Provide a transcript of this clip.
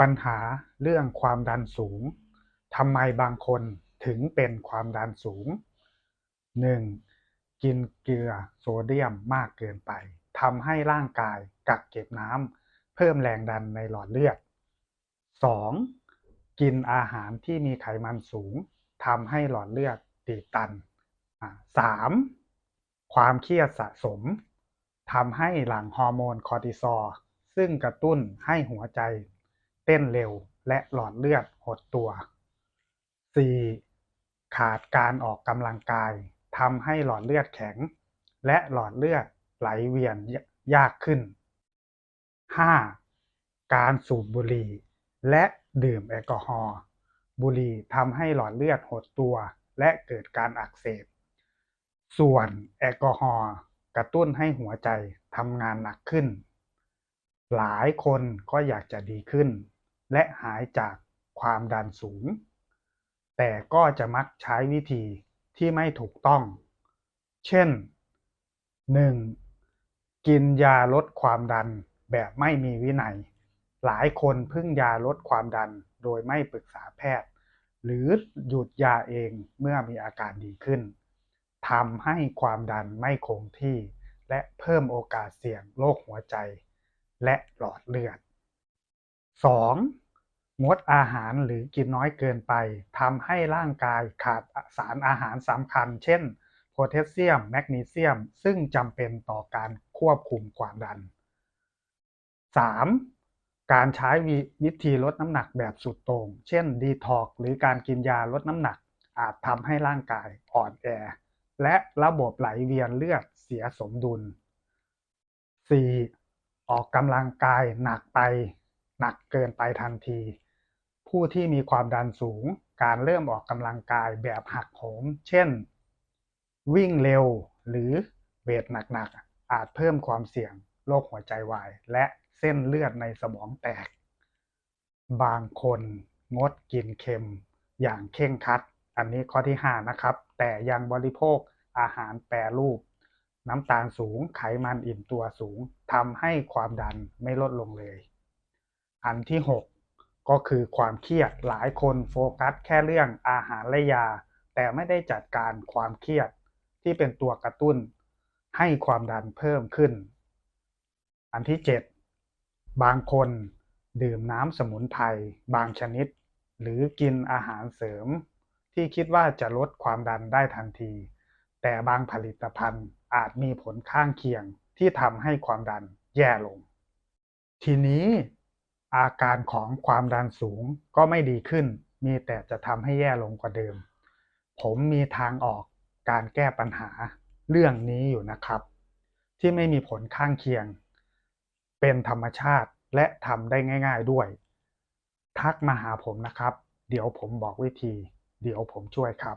ปัญหาเรื่องความดันสูงทำไมบางคนถึงเป็นความดันสูง 1. กินเกลือโซเดียมมากเกินไปทำให้ร่างกายกักเก็บน้ำเพิ่มแรงดันในหลอดเลือด 2. กินอาหารที่มีไขมันสูงทำให้หลอดเลือดตีบตัน 3. ความเครียดสะสมทำให้หลั่งฮอร์โมนคอร์ติซอลซึ่งกระตุ้นให้หัวใจ ต้นเร็วและหลอดเลือดหดตัว 4. ขาดการออกกำลังกายทำให้หลอดเลือดแข็ง และหลอดเลือดไหลเวียนยากขึ้น 5. การสูบบุหรี่ และดื่มแอลกอฮอล์บุหรี่ทำให้หลอดเลือดหดตัวและเกิดการอักเสบ ส่วนแอลกอฮอล์กระตุ้นให้หัวใจทำงานหนักขึ้น หลายคนก็อยากจะดีขึ้น และหายจากความดันสูง แต่ก็จะมักใช้วิธีที่ไม่ถูกต้อง เช่น 1. กินยาลดความดันแบบไม่มีวินัย หลายคนพึ่งยาลดความดันโดยไม่ปรึกษาแพทย์ หรือหยุดยาเองเมื่อมีอาการดีขึ้นทำให้ความดันไม่คงที่ และเพิ่มโอกาสเสี่ยงโรคหัวใจ และหลอดเลือด 2. งดอาหารหรือกินน้อยเกินไปทำให้ร่างกายขาดสารอาหารสำคัญ เช่นโพแทสเซียม แมกนีเซียม ซึ่งจำเป็นต่อการควบคุมความดัน 3. การใช้วิธีลดน้ำหนักแบบสุดโต่งเช่นดีท็อกหรือการกินยาลดน้ำหนัก อาจทำให้ร่างกายอ่อนแอ และระบบไหลเวียนเลือดเสียสมดุล 4. ออกกำลังกายหนักไป หนักเกินไปทันที ผู้ที่มีความดันสูง การเริ่มออกกำลังกายแบบหักโหม เช่น วิ่งเร็วหรือเวทหนักๆ อาจเพิ่มความเสี่ยงโรคหัวใจวาย และเส้นเลือดในสมองแตก บางคนงดกินเค็มอย่างเคร่งคัด อันนี้ข้อที่ 5 นะครับ แต่ยังบริโภคอาหารแปรรูป น้ำตาลสูงไขมันอิ่มตัวสูงทำให้ความดันไม่ลดลงเลย อันที่6ก็คือความเครียดหลายคนโฟกัสแค่เรื่องอาหารและยา แต่ไม่ได้จัดการความเครียดที่เป็นตัวกระตุ้น ให้ความดันเพิ่มขึ้น อันที่ 7 บางคนดื่มน้ำสมุนไพรบางชนิด หรือกินอาหารเสริม ที่คิดว่าจะลดความดันได้ทันที แต่บางผลิตภัณฑ์อาจมีผลข้างเคียงที่ทำให้ความดันแย่ลง ทีนี้ อาการของความดันสูงก็ไม่ดีขึ้น มีแต่จะทำให้แย่ลงกว่าเดิม ผมมีทางออกการแก้ปัญหาเรื่องนี้อยู่นะครับ ที่ไม่มีผลข้างเคียง เป็นธรรมชาติและทำได้ง่าย ๆด้วย ทักมาหาผมนะครับ เดี๋ยวผมบอกวิธี เดี๋ยวผมช่วยครับ